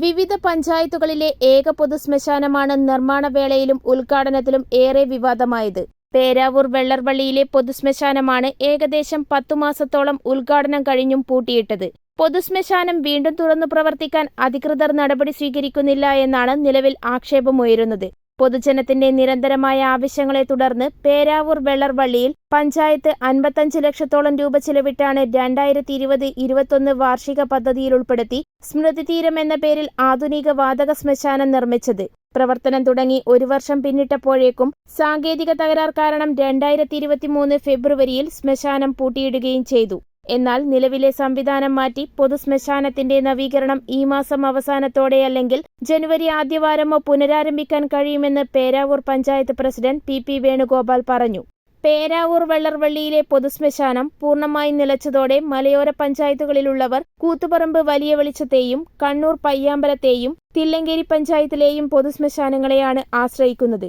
വിവിധ പഞ്ചായത്തുകളിലെ ഏക പൊതുശ്മശാനമാണ് നിർമ്മാണ വേളയിലും ഉദ്ഘാടനത്തിലും ഏറെ വിവാദമായത്. പേരാവൂർ വെള്ളർവള്ളിയിലെ പൊതുശ്മശാനമാണ് ഏകദേശം പത്തു മാസത്തോളം ഉദ്ഘാടനം കഴിഞ്ഞും പൂട്ടിയിട്ടത്. പൊതുശ്മശാനം വീണ്ടും തുറന്നു പ്രവർത്തിക്കാൻ അധികൃതർ നടപടി സ്വീകരിക്കുന്നില്ല എന്നാണ് നിലവിൽ ആക്ഷേപമുയരുന്നത്. പൊതുജനത്തിന്റെ നിരന്തരമായ ആവശ്യങ്ങളെ തുടർന്ന് പേരാവൂർ വെള്ളർവള്ളിയിൽ പഞ്ചായത്ത് അൻപത്തഞ്ച് ലക്ഷത്തോളം രൂപ ചെലവിട്ടാണ് രണ്ടായിരത്തി ഇരുപത് ഇരുപത്തൊന്ന് വാർഷിക പദ്ധതിയിൽ ഉൾപ്പെടുത്തി സ്മൃതി തീരം എന്ന പേരിൽ ആധുനിക വാതക ശ്മശാനം നിർമ്മിച്ചത്. പ്രവർത്തനം തുടങ്ങി ഒരു വർഷം പിന്നിട്ടപ്പോഴേക്കും സാങ്കേതിക തകരാർ കാരണം രണ്ടായിരത്തി ഇരുപത്തിമൂന്ന് ഫെബ്രുവരിയിൽ ശ്മശാനം പൂട്ടിയിടുകയും ചെയ്തു. എന്നാൽ നിലവിലെ സംവിധാനം മാറ്റി പൊതുശ്മശാനത്തിന്റെ നവീകരണം ഈ മാസം അവസാനത്തോടെ അല്ലെങ്കിൽ ജനുവരി ആദ്യവാരമോ പുനരാരംഭിക്കാൻ കഴിയുമെന്ന് Peravoor panchayat president P P Venugopal പറഞ്ഞു. പേരാവൂർ വെള്ളർവള്ളിയിലെ പൊതുശ്മശാനം പൂർണമായി നിലച്ചതോടെ മലയോര പഞ്ചായത്തുകളിലുള്ളവർ കൂത്തുപറമ്പ് വലിയ വെളിച്ചത്തെയും കണ്ണൂർ പയ്യാമ്പലത്തെയും തില്ലങ്കേരി പഞ്ചായത്തിലെയും പൊതുശ്മശാനങ്ങളെയാണ് ആശ്രയിക്കുന്നത്.